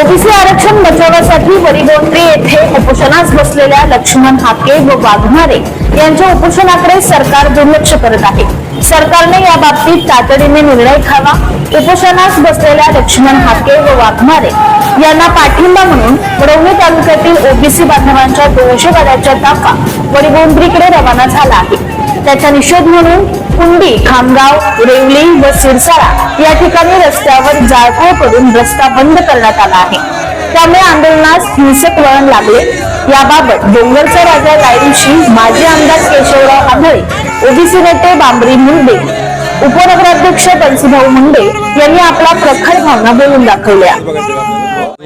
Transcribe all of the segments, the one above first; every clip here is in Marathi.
ओबीसी आरक्षण बचावासाठी वडीगोंद्री येथे उपोषणास बसलेल्या लक्ष्मण हाके व वाघमारे यांच्या उपोषणाकडे सरकार दुर्लक्ष करत आहे. सरकारने या बाबतीत तातडीने निर्णय घ्यावा. उपोषणास बसलेल्या लक्ष्मण हाके व वाघमारे यांना पाठिंबा म्हणून वडवणी तालुक्यातील ओबीसी बांधवांच्या दोनशे गाड्याच्या ताफा वडीगोंद्रीकडे रवाना झाला आहे. त्याचा निषेध म्हणून कुंडी खामगाव रेवली व सिरसाळा या ठिकाणी रस्त्यावर जाळपोळ करून रस्ता बंद करण्यात आला आहे. त्यामुळे आंदोलनास हिंसक वळण लागले. याबाबत डोंगरचा राजा गायरीशी माजी आमदार केशवराव आंधळे ओबीसी नेते बांबरी मुंडे उपनगराध्यक्ष बंसीभाऊ मुंडे यांनी आपला प्रखर भावना बोलून दाखवल्या.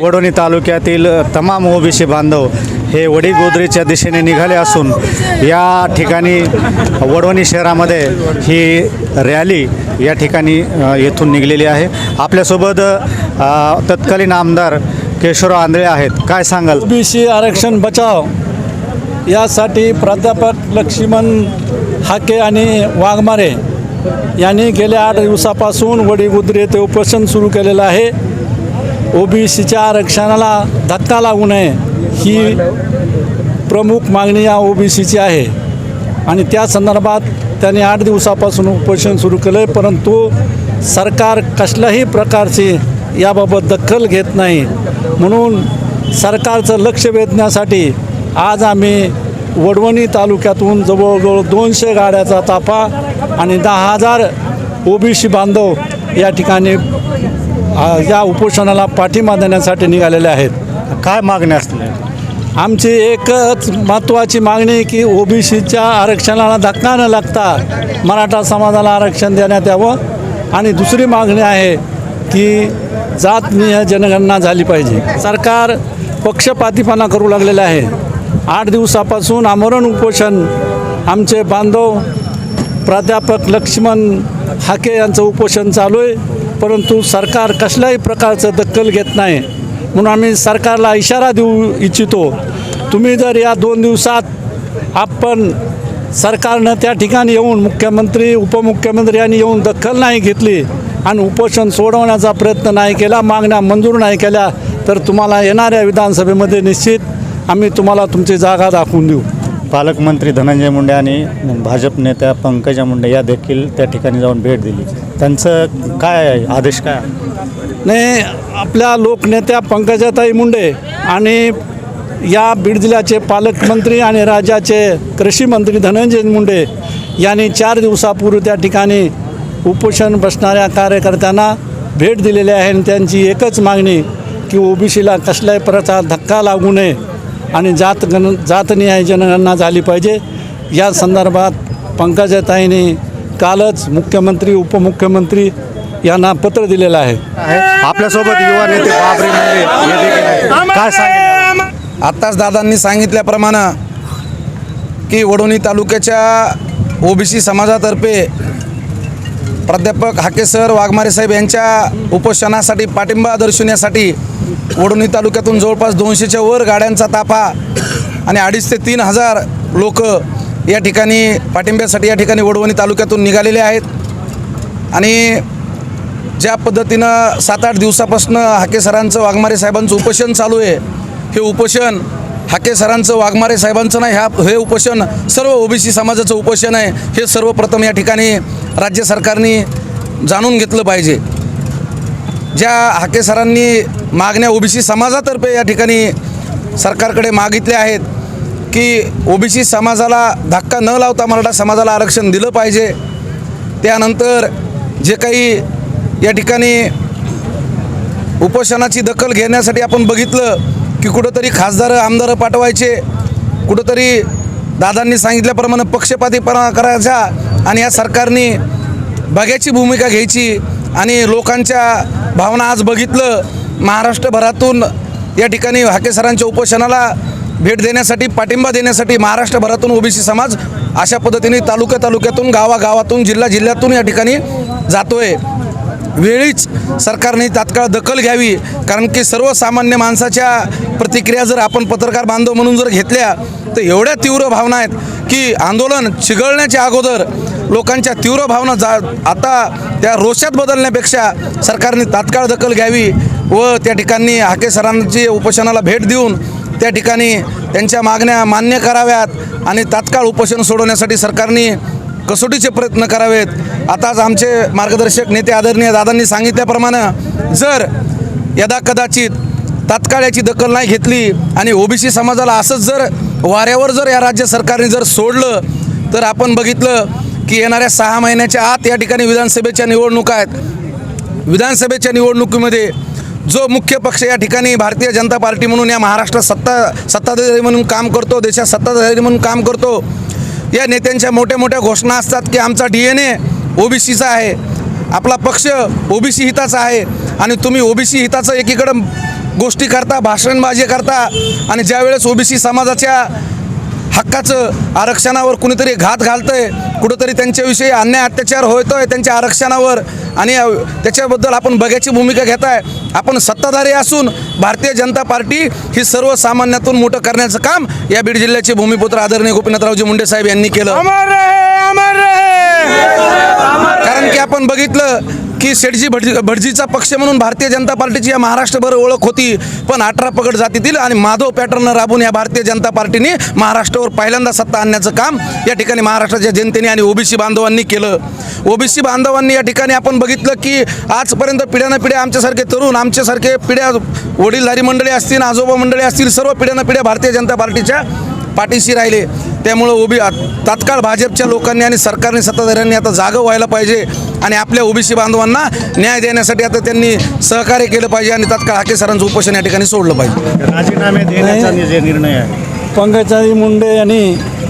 वडोणी तालुक्यातील तमाम ओबीसी बांधव हे वडीगोद्रीच्या दिशेने निघाले असून या ठिकाणी वडवणी शहरामध्ये ही रॅली या ठिकाणी येथून निघलेली आहे. आपल्यासोबत तत्कालीन आमदार केशवराव आंधळे आहेत. काय सांगाल? ओबीसी आरक्षण बचाव यासाठी प्राध्यापक लक्ष्मण हाके आणि वाघमारे यांनी गेल्या आठ दिवसापासून वडीगोद्री येथे उपोषण सुरू केलेलं आहे. ओबीसीच्या आरक्षणाला धक्का लागू नये ही प्रमुख मागणी या ओबीसीची आहे. आणि त्या संदर्भात त्यांनी आठ दिवसापासून उपोषण सुरू केलं आहे परंतु सरकार कसल्याही प्रकारची याबाबत दखल घेत नाही. म्हणून सरकारचं लक्ष वेधण्यासाठी आज आम्ही वडवणी तालुक्यातून जवळजवळ दोनशे गाड्याचा ताफा आणि दहा हजार ओबीसी बांधव या ठिकाणी या उपोषणाला पाठिंबा देण्यासाठी निघालेले आहेत. काय मागण्या असतील? आमची एकच महत्त्वाची मागणी की ओबीसीच्या आरक्षणाला धक्का न लागता मराठा समाजाला आरक्षण देण्यात यावं. आणि दुसरी मागणी आहे की जातनीय जनगणना झाली पाहिजे. सरकार पक्षपातीपणा करू लागलेलं आहे. आठ दिवसापासून आमरण उपोषण आमचे बांधव प्राध्यापक लक्ष्मण हाके यांचं उपोषण चालू आहे. परंतु सरकार कसल्याही प्रकारचं दखल घेत नाही. म्हणून आम्ही सरकारला इशारा देऊ इच्छितो. तुम्ही जर या दोन दिवसात आपण सरकारनं त्या ठिकाणी येऊन मुख्यमंत्री उपमुख्यमंत्री यांनी येऊन दखल नाही घेतली आणि उपोषण सोडवण्याचा प्रयत्न नाही केला मागण्या मंजूर नाही केल्या तर तुम्हाला येणाऱ्या विधानसभेमध्ये निश्चित आम्ही तुम्हाला तुमची जागा दाखवून देऊ. पालकमंत्री धनंजय मुंडे आणि भाजप नेत्या पंकजा मुंडे या देखील त्या ठिकाणी जाऊन भेट दिली. त्यांचं काय आहे? आदेश काय नाही आपल्या लोकनेत्या पंकजाताई मुंडे आणि या बीड जिल्ह्याचे पालकमंत्री आणि राज्याचे कृषी मंत्री धनंजय मुंडे यांनी चार दिवसापूर्वी त्या ठिकाणी उपोषण बसणाऱ्या कार्यकर्त्यांना भेट दिलेली आहे आणि त्यांची एकच मागणी की ओबीसीला कसल्याही प्रकार धक्का लागू नये आणि जात गण जातनिहाय जनगणना झाली पाहिजे. या संदर्भात पंकजाताईंनी कालच मुख्यमंत्री उपमुख्यमंत्री यांना पत्र दिलेलं आहे. आपल्यासोबत युवा नेते बाबरी मुंडे हे काय सांगितलं आत्ताच दादांनी सांगितल्याप्रमाणे की वडोणी तालुक्याच्या ओबीसी समाजातर्फे प्राध्यापक हाकेसर वाघमारे साहेब यांच्या उपोषणासाठी पाठिंबा दर्शवण्यासाठी वडोणी तालुक्यातून जवळपास दोनशेच्या वर गाड्यांचा ताफा आणि अडीच ते तीन हजार लोक या ठिकाणी पाठिंब्यासाठी या ठिकाणी वडवणी तालुक्यातून निघालेले आहेत. आणि ज्या पद्धतीनं सात आठ दिवसापासून हाके सरांचं वाघमारे साहेबांचं उपोषण चालू आहे हे उपोषण हाके सरांचं वाघमारे साहेबांचं नाही ह्या हे उपोषण सर्व ओबीसी समाजाचं उपोषण आहे हे सर्वप्रथम या ठिकाणी राज्य सरकारने जाणून घेतलं पाहिजे. ज्या हाके सरांनी मागण्या ओबीसी समाजातर्फे या ठिकाणी सरकारकडे मागितल्या आहेत की ओबीसी समाजाला धक्का न लावता मराठा समाजाला आरक्षण दिलं पाहिजे. त्यानंतर जे काही या ठिकाणी उपोषणाची दखल घेण्यासाठी आपण बघितलं की कुठंतरी खासदारं आमदारं पाठवायचे कुठंतरी दादांनी सांगितल्याप्रमाणे पक्षपातीपणा करायचा आणि या सरकारने बघ्याची भूमिका घ्यायची आणि लोकांच्या भावना आज बघितलं. महाराष्ट्रभरातून या ठिकाणी हाके सरांच्या उपोषणाला भेट देण्यासाठी पाठिंबा देण्यासाठी महाराष्ट्रभरातून ओबीसी समाज अशा पद्धतीने तालुक्या तालुक्यातून गावागावातून जिल्हा जिल्ह्यातून या ठिकाणी जातोय. वेळीच सरकारने तात्काळ दखल घ्यावी कारण की सर्वसामान्य माणसाच्या प्रतिक्रिया जर आपण पत्रकार बांधव म्हणून जर घेतल्या तर एवढ्या तीव्र भावना आहेत की आंदोलन चिघळण्याच्या अगोदर लोकांच्या तीव्र भावना जा आता त्या रोषात बदलण्यापेक्षा सरकारने तात्काळ दखल घ्यावी व त्या ठिकाणी हाके सरांची उपोषणाला भेट देऊन त्या ठिकाणी त्यांच्या मागण्या मान्य कराव्यात आणि तात्काळ उपोषण सोडवण्यासाठी सरकारने कसोटीचे प्रयत्न करावेत. आताच आमचे मार्गदर्शक नेते आदरणीय दादांनी सांगितल्याप्रमाणे जर यदा कदाचित तात्काळ याची दखल नाही घेतली आणि ओबीसी समाजाला असंच जर वाऱ्यावर जर या राज्य सरकारने जर सोडलं तर आपण बघितलं की येणाऱ्या सहा महिन्याच्या आत या ठिकाणी विधानसभेच्या निवडणुका आहेत. विधानसभेच्या निवडणुकीमध्ये जो मुख्य पक्ष या ठिकाणी भारतीय जनता पार्टी म्हणून या महाराष्ट्रात सत्ता सत्ताधारी म्हणून काम करतो देशात सत्ताधारी म्हणून काम करतो या नेत्यांच्या मोठ्या मोठ्या घोषणा असतात की आमचा डी एन ए ओबीसीचा आहे आपला पक्ष ओबीसी हिताचा आहे आणि तुम्ही ओबीसी हिताचं एकीकडं गोष्टी करता भाषणबाजी करता आणि ज्यावेळेस ओबीसी समाजाच्या हक्काचं आरक्षणावर कुणीतरी घात घालतं आहे कुठंतरी त्यांच्याविषयी अन्याय अत्याचार होतो आहे त्यांच्या आरक्षणावर आणि त्याच्याबद्दल आपण बघ्याची भूमिका घेत आहे आपण सत्ताधारी असून भारतीय जनता पार्टी ही सर्वसामान्यातून मोठं करण्याचं काम या बीड जिल्ह्याचे भूमिपुत्र आदरणीय गोपीनाथरावजी मुंडे साहेब यांनी केलं. कारण की आपण बघितलं की शेठजी भटजी भटजीचा पक्ष म्हणून भारतीय जनता पार्टीची या महाराष्ट्रभर ओळख होती पण अठरा पगड जातीतील आणि माधव पॅटर्न राबून या भारतीय जनता पार्टीने महाराष्ट्रावर पहिल्यांदा सत्ता आणण्याचं काम या ठिकाणी महाराष्ट्राच्या जनतेने आणि ओबीसी बांधवांनी केलं. ओबीसी बांधवांनी या ठिकाणी आपण बघितलं की आजपर्यंत पिढ्यानं पिढ्या आमच्यासारखे तरुण आमच्यासारखे पिढ्या वडीलधारी मंडळी असतील आजोबा मंडळी असतील सर्व पिढ्यानं पिढ्या भारतीय जनता पार्टीच्या पाठीशी राहिले. त्यामुळं उभी तात्काळ भाजपच्या लोकांनी आणि सरकारने सत्ताधाऱ्यांनी आता जागं व्हायला पाहिजे आणि आपल्या ओबीसी बांधवांना न्याय देण्यासाठी आता त्यांनी सहकार्य केलं पाहिजे आणि तात्काळ हाके सरांचं उपोषण या ठिकाणी सोडलं पाहिजे. राजीनामे देण्याचा जे निर्णय आहे. पंकजाई मुंडे यांनी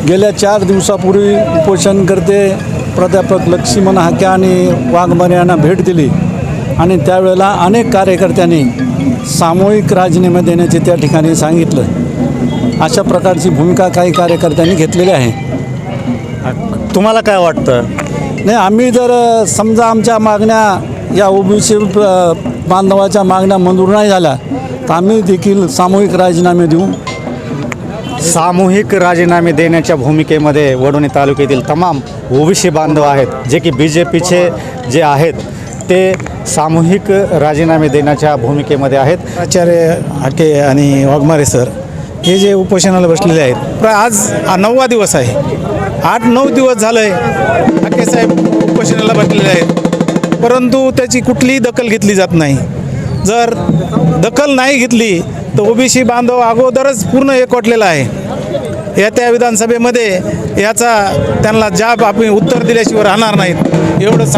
गेल्या चार दिवसापूर्वी उपोषणकर्ते प्राध्यापक लक्ष्मण हाके आणि वाघमारे यांना भेट दिली. आणि त्यावेळेला अनेक कार्यकर्त्यांनी सामूहिक राजीनामे देण्याचे त्या ठिकाणी सांगितलं. अशा प्रकारची भूमिका काही कार्यकर्त्यांनी घेतलेली आहे. तुम्हाला काय वाटतं? नाही आम्ही जर समजा आमच्या मागण्या या ओबीसी बांधवाच्या मागण्या मंजूर नाही झाल्या तर आम्ही देखील सामूहिक राजीनामे देऊ. सामूहिक राजीनामे देण्याच्या भूमिकेमध्ये वडोणी तालुक्यातील तमाम ओबीसी बांधव आहेत जे की बी जे पीचे जे आहेत ते सामूहिक राजीनामे देण्याच्या भूमिकेमध्ये आहेत. आचार्य हाके आणि वाघमारे सर हे जे उपोषणाला बसलेले आहेत. आज नववा दिवस आहे. आठ नऊ दिवस झालं आहे हाके साहेब उपोषणाला बसलेले आहेत. परंतु त्याची कुठलीही दखल घेतली जात नाही. जर दखल नाही घेतली तर ओबीसी बांधव अगोदरच पूर्ण एकवटलेला आहे. या त्या विधानसभेमध्ये याचा त्यांना जाब आपण उत्तर दिल्याशिवाय राहणार नाहीत. एवढं सांग